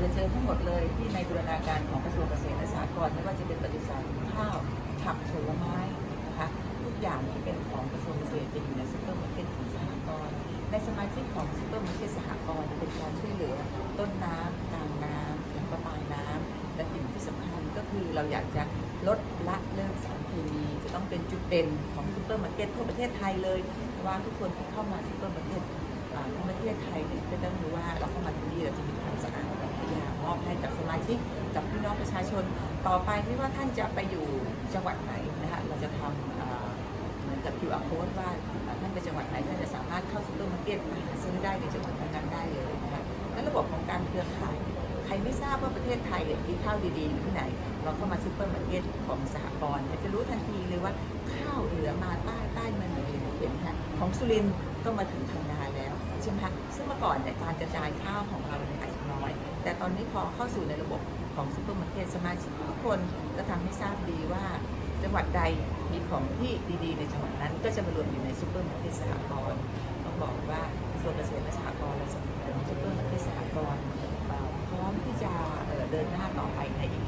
เราเจอทั้งหมดเลยที่ในบูรณาการของกระทรวงเกษตรและสหกรณ์ไม่ว่าจะเป็นปฏิสารข้าวผักผลไม้นะคะทุกอย่างที่เป็นของกระทรวงเกษตรจะอยู่ในซูเปอร์มาร์เก็ตของสหกรณ์ในสมาชิกของซูเปอร์มาร์เก็ตสหกรณ์เป็นการช่วยเหลือต้นน้ำกลางน้ำและประปายน้ำและสิ่งที่สำคัญก็คือเราอยากจะลดละเลิกสารเคมีจะต้องเป็นจุดเด่นของซูเปอร์มาร์เก็ตทั่วประเทศไทยเลยว่าทุกคนที่เข้ามาซูเปอร์มาร์เก็ตอ่าทั้งประเทศไทยเนี่ยก็จะรู้ว่าเราเข้ามาที่นี่เราจะมีความสะอาดแบบ อย่างมอบให้กับสมาชิกกับพี่น้องประชาชน ต่อไปไม่ว่าท่านจะไปอยู่จังหวัดไหนนะคะเราจะทำเหมือนกับ QR code ว่าท่านไปจังหวัดไหนท่านจะสามารถเข้าซูเปอร์มาร์เก็ตมาซื้อได้ในจังหวัดนั้นๆได้เลยนะคะและระบบของการเครือข่ายใครไม่ทราบว่าประเทศไทยมีข้าวดีๆอยู่ที่ไหน เราเข้ามาซูเปอร์มาร์เก็ตของสหกรณ์จะรู้ทันทีเลยว่าข้าวเหลือมาใต้ใต้มันเหมือนเห็นค่ะของสุรินทร์ก็มาถึงทางนาแล้ว ใช่ไหมคะซึ่งเมื่อก่อนเนี่ยการกระจายข้าวของเราเนี่ยอาจจะน้อย แต่ตอนนี้พอเข้าสู่ในระบบของซูเปอร์มาร์เก็ตสมาชิกทุกคนก็ทำให้ทราบดีว่า จังหวัดใดมีของที่ดีๆ ในจังหวัดนั้น ก็จะมารวมอยู่ในซูเปอร์มาร์เก็ตสหกรณ์ต้องบอกว่ากระทรวงเกษตรและสหกรณ์และสำนักงานซูเปอร์มาร์เก็ตสหกรณ์เอ่อพร้อมที่จะเอ่อเดินหน้าต่อไปในอีก